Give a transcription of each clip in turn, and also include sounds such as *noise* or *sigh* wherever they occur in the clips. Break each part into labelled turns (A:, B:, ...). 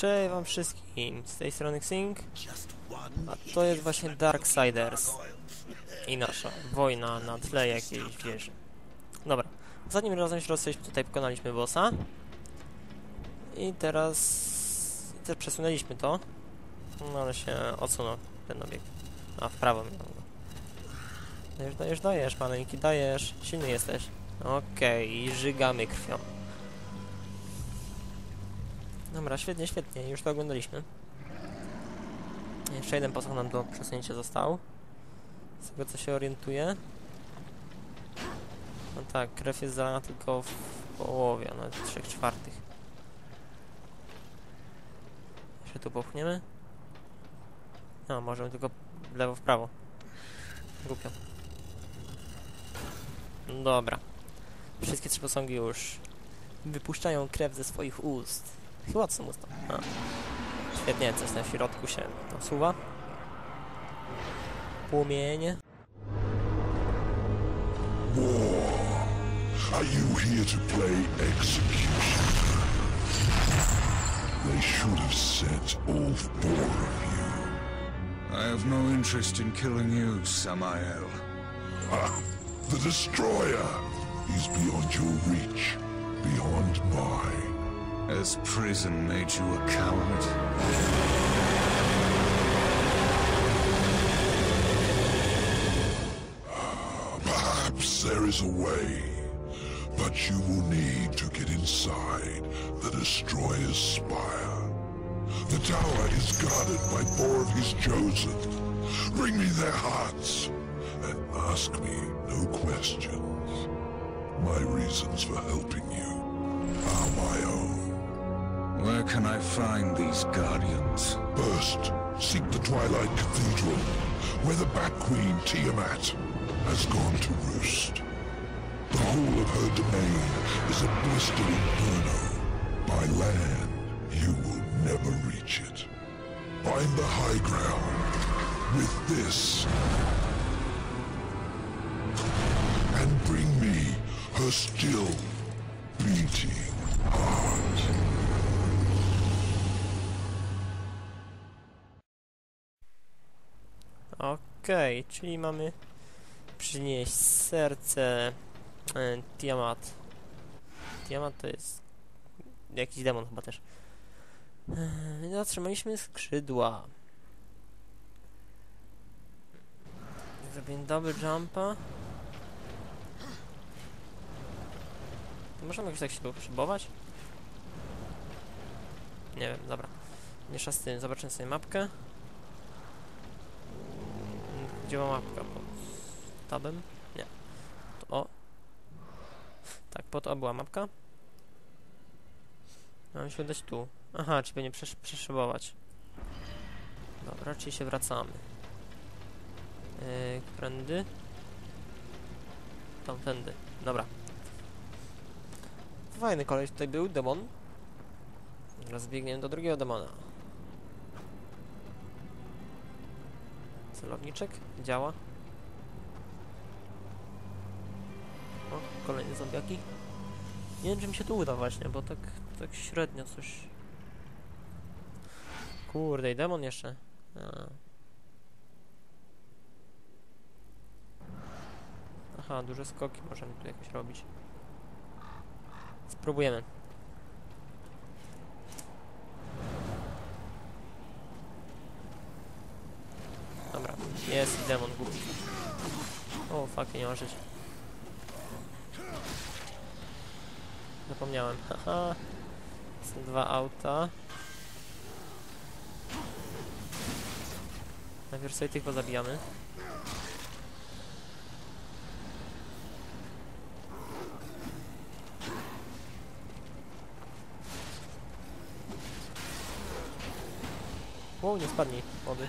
A: Cześć wam wszystkim, z tej strony Xing, a to jest właśnie Darksiders i nasza wojna na tle jakiejś wieży. Dobra, zanim razem się tutaj pokonaliśmy bossa i teraz też przesunęliśmy to, no ale się odsunął ten obiekt, a w prawo miał go. Dajesz, dajesz, dajesz, maleńki, dajesz, silny jesteś. Okej, i żygamy krwią. Dobra, świetnie, świetnie, już to oglądaliśmy. Jeszcze jeden posąg nam do przesunięcia został. Z tego co się orientuję. No tak, krew jest zalana tylko w połowie, a nawet 3 czwartych. Jeszcze tu popchniemy. No, możemy tylko w lewo, w prawo. Głupio. Dobra. Wszystkie trzy posągi już wypuszczają krew ze swoich ust. Chyba co mu tam. A. Świetnie, coś na środku się nasuwa. Płomienie.
B: Are you here to play execution? They should have sent all four of you.
C: I have no interest in killing you, Samael.
B: Ah, the Destroyer is beyond your reach, beyond mine.
C: Has prison made you a coward?
B: Perhaps there is a way, but you will need to get inside the Destroyer's spire. The tower is guarded by four of his chosen. Bring me their hearts, and ask me no questions. My reasons for helping you are my own.
C: Where can I find these guardians?
B: First, seek the Twilight Cathedral, where the Bat Queen Tiamat has gone to roost. The whole of her domain is a blistering inferno. By land, you will never reach it. Find the high ground with this. And bring me her still beating heart.
A: Okej, czyli mamy przynieść serce e, Tiamat. Tiamat to jest jakiś demon chyba też. E, zatrzymaliśmy skrzydła. Zrobię double jumpa. Możemy jakoś tak się poszybować? Nie wiem, dobra. Miesza z tym, zobaczymy sobie mapkę. Gdzie ma mapka? Pod tabem? Nie. To o. Tak, pod O była mapka. Mam się udać tu. Aha, czyli będzie przesz przeszybować. Dobra, czyli się wracamy. Yy, którędy? Tamtędy. Dobra. Fajny koleś tutaj był, demon. Teraz biegniemy do drugiego demona. Celowniczek działa. O, kolejne zombiaki. Nie wiem, czy mi się tu uda właśnie, bo tak, tak średnio coś... Kurde, i demon jeszcze. A. Aha, duże skoki możemy tu jakoś robić. Spróbujemy. Jest demon głupi. O, fuck, nie ma życia. Zapomniałem, *laughs* haha. Są dwa auta. Najpierw sobie tych pozabijamy. O, nie spadnij wody.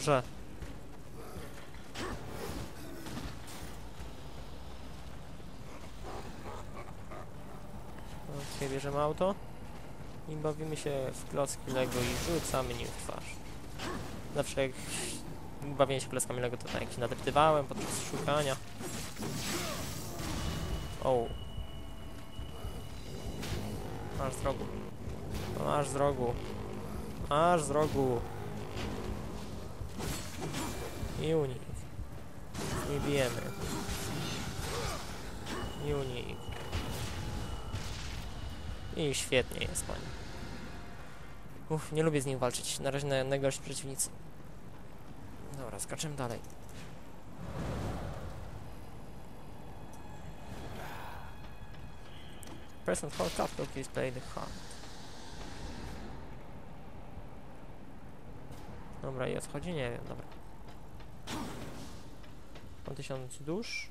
A: Dobrze. Okej, bierzemy auto. I bawimy się w klocki Lego i rzucamy nim w twarz. Zawsze jak bawienie się kleskami Lego to tak jak się nadeptywałem podczas szukania. O. Masz z rogu. Masz z rogu. Masz z rogu. Unik. I bijemy. I unik. I świetnie jest, panie. Uff, nie lubię z nim walczyć. Na razie na, najgorsi przeciwnicy. Dobra, skaczemy dalej. And hold up to display the heart. Dobra, i odchodzi? Nie wiem, dobra. Mam tysiąc dusz.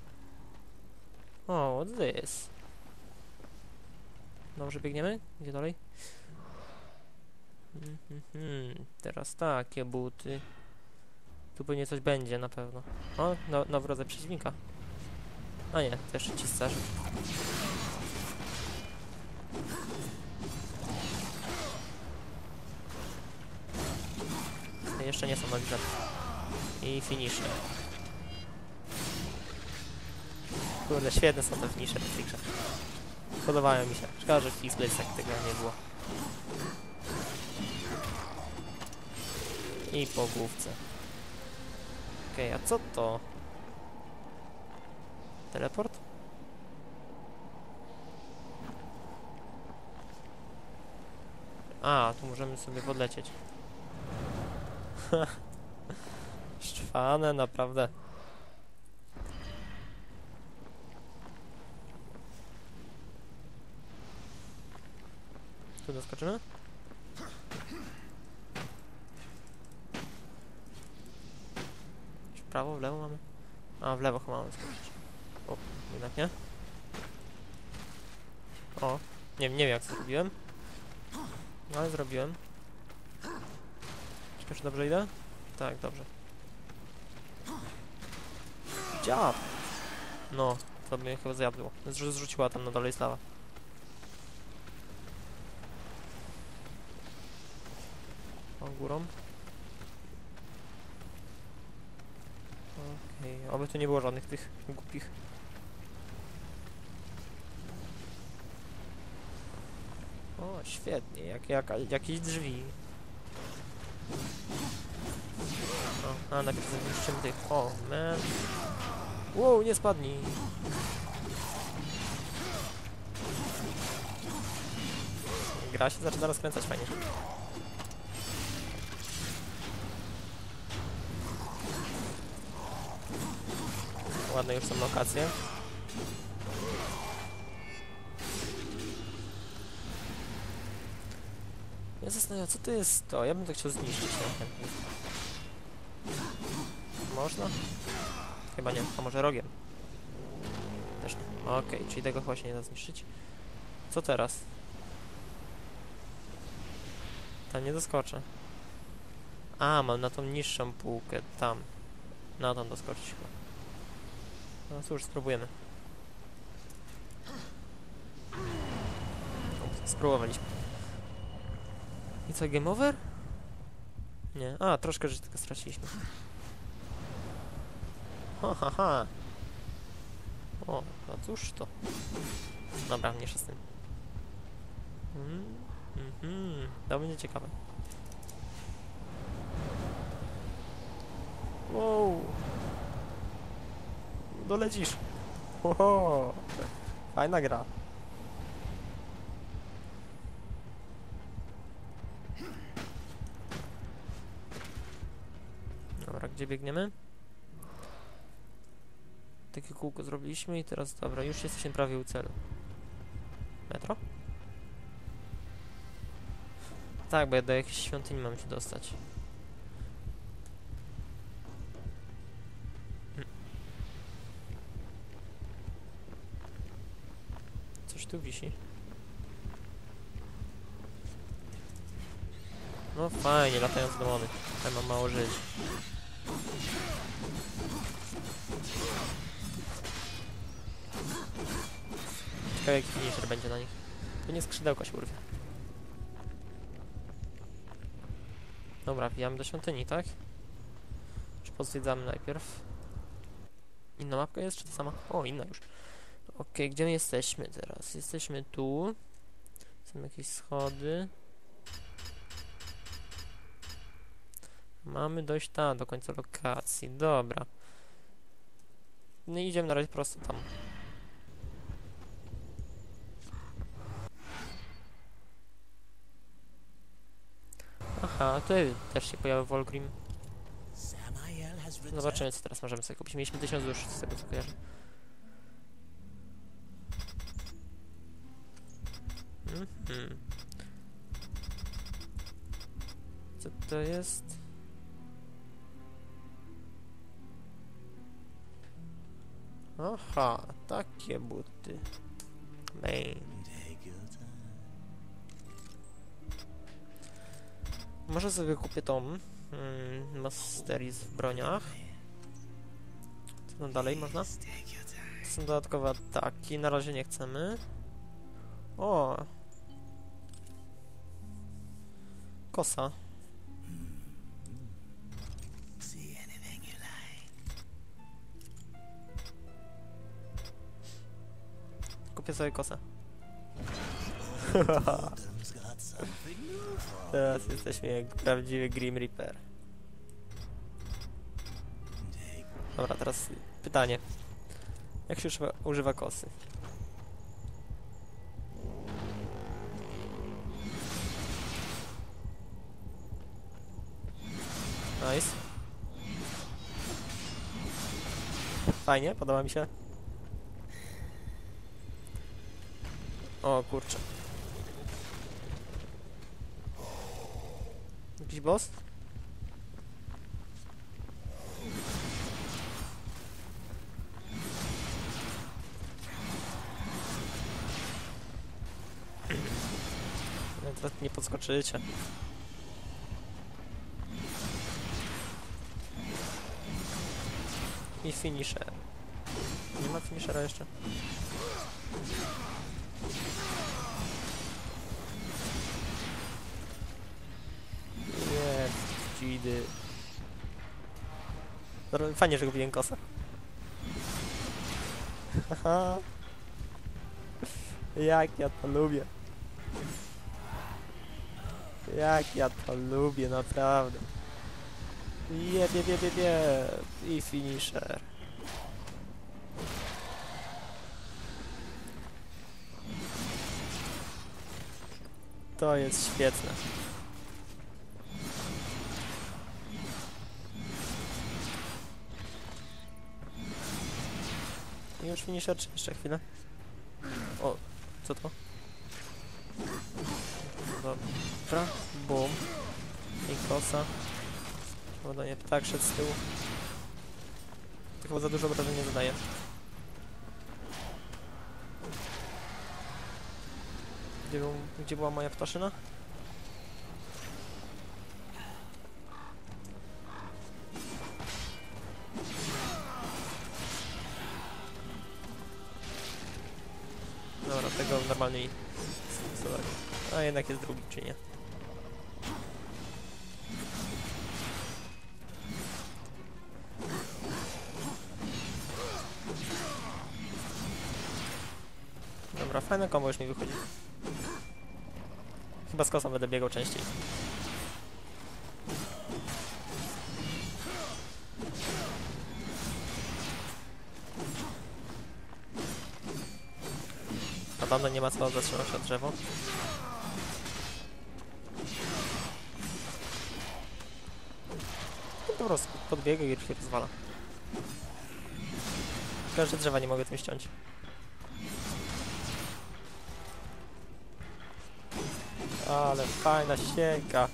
A: O, what's this? Dobrze, biegniemy? Gdzie dalej? Mhm, mhm. Teraz takie buty. Tu pewnie coś będzie na pewno. O, no, nowy rodzaj przeciwnika. A nie, to jeszcze ci starzy. Te Jeszcze nie są nowi I finisze. Kurde, świetne są te finisze w tej grze. Podobają mi się. Szkoda, że w X-Blazach tego nie było. I po główce. Okej, a co to? Teleport? A, tu możemy sobie podlecieć. *laughs* Szczwane, naprawdę. Tu doskoczymy? W prawo, w lewo mamy? A, w lewo chyba mamy skoczyć. O, jednak nie? O, nie, nie wiem jak to zrobiłem. No, ale zrobiłem. Czekaj, czy dobrze idę? Tak, dobrze. Działa! No, to mnie chyba zjadło. Zrzu zrzuciła tam na dole jest lawa. Górą. Okej, oby tu nie było żadnych tych głupich. O, świetnie, jak, jak, jakieś drzwi. O, a najpierw zniszczymy tych. O, man. Wow, nie spadnij. Gra się zaczyna rozkręcać fajnie. Ładne już są lokacje. Ja zastanawiam, co to jest to? Ja bym to chciał zniszczyć. Można? Chyba nie, a może rogiem? Też nie. Okej, czyli tego chyba się nie da zniszczyć. Co teraz? Tam nie doskoczę. A, mam na tą niższą półkę, tam. Na tą doskoczyć chyba. No cóż, spróbujemy. Spróbowaliśmy. I co, game over? Nie. A, troszkę życia tylko straciliśmy. Ha, ha, ha. O, no cóż to. Dobra, mniejsza z tym. Mm, mhm, to będzie ciekawe. Wow. Dolecisz. Oho. Fajna gra. Dobra, gdzie biegniemy? Takie kółko zrobiliśmy i teraz, dobra, już jesteśmy prawie u celu. Metro? Tak, bo ja do jakiejś świątyni mam się dostać. Tu wisi. No fajnie, latające demony. Ja mam mało żyć. Ciekawe jaki finisher będzie na nich. To nie skrzydełko się urwie. Dobra, wbijamy do świątyni, tak? Czy pozwiedzamy najpierw. Inna mapka jest, czy ta sama? O, inna już. Okej, gdzie my jesteśmy teraz? Jesteśmy tu. Są jakieś schody. Mamy dojść tam, do końca lokacji. Dobra. No idziemy na razie prosto tam. Aha, tutaj też się pojawił Volgrim. Zobaczymy, co teraz możemy sobie kupić. Mieliśmy 1000 dusz, z tego co kojarzę. To jest? Aha, takie buty. Main. Może sobie kupię tą mm, w broniach. Co tam dalej można? To są dodatkowe ataki, na razie nie chcemy. O! Kosa. Kupię sobie kosę. *laughs* Teraz jesteśmy jak prawdziwy Grim Reaper. Dobra, teraz pytanie. Jak się używa, używa kosy? Nice. Fajnie, podoba mi się. O kurczę. Jakiś boss? Teraz nie podskoczycie. I finisher. Nie ma finishera jeszcze. Dobra, Fajnie, że kupiłem kosę. Haha. Jak ja to lubię. Jak ja to lubię, naprawdę. Jeb, jeb, jeb, jeb, jeb. I finisher. To jest świetne. Już finisher, czy jeszcze chwilę? O, co to? Dobra, bum. I kosa. Woda nie ptak szedł z tyłu. To chyba za dużo obrażeń nie zadaje. Gdzie, był, gdzie była moja ptaszyna? Jednak jest drugi, czy nie? Dobra, fajne kombo już mi wychodzi. Chyba z kosą będę biegał częściej. A tam nie ma co zatrzymać od drzewo. No prostu podbiega i się rozwala. Że drzewa nie mogę tym ściąć. Ale fajna ścieżka.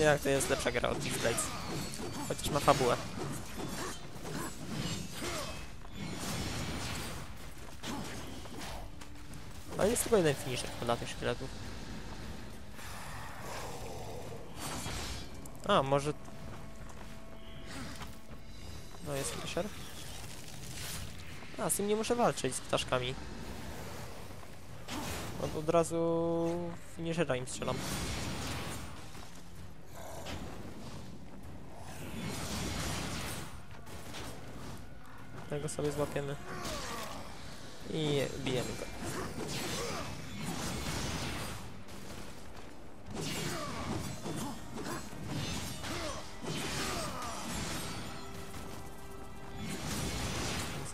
A: Jak to jest lepsza gra od Deep Blades. Chociaż ma fabułę. Ale jest tylko jeden finisher dla tych szkieletów. A, może... No, jest fisher. A, z tym nie muszę walczyć, z ptaszkami. Od, od razu finiszera im strzelam. Tego sobie złapiemy. I bijemy go.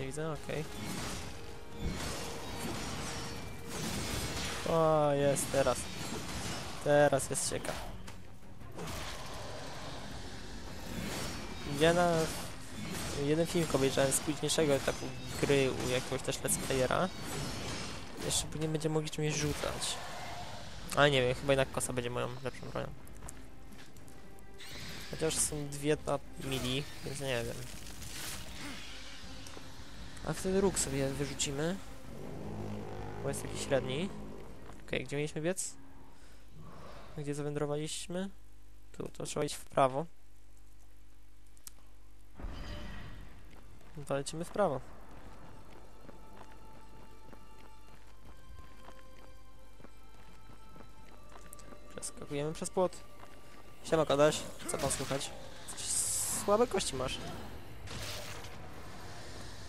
A: Nie widzę, okej. O, jest, teraz. Teraz jest ciekaw. Ja na jeden film obejrzałem z późniejszego etapu gry u jakiegoś też let's playera. Jeszcze później będziemy mogli czymś rzucać. Ale nie wiem, chyba jednak kosa będzie moją lepszą bronią. Chociaż są dwie na mili, więc nie wiem. A wtedy róg sobie wyrzucimy. Bo jest taki średni. Okej, gdzie mieliśmy biec? Gdzie zawędrowaliśmy? Tu, to trzeba iść w prawo. No to lecimy w prawo. Przeskakujemy przez płot. Siema Kodaś, co tam słychać? Słabe kości masz.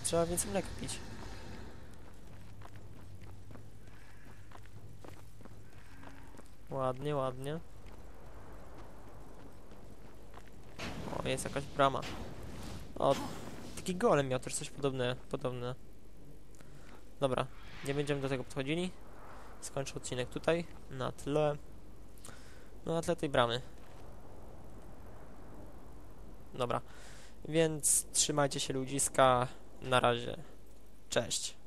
A: Trzeba więcej mleka pić. Ładnie, ładnie. O, jest jakaś brama. O, taki golem miał też coś podobne, podobne. Dobra, nie będziemy do tego podchodzili. Skończę odcinek tutaj, na tle... No, na tle tej bramy. Dobra, więc trzymajcie się ludziska. Na razie. Cześć.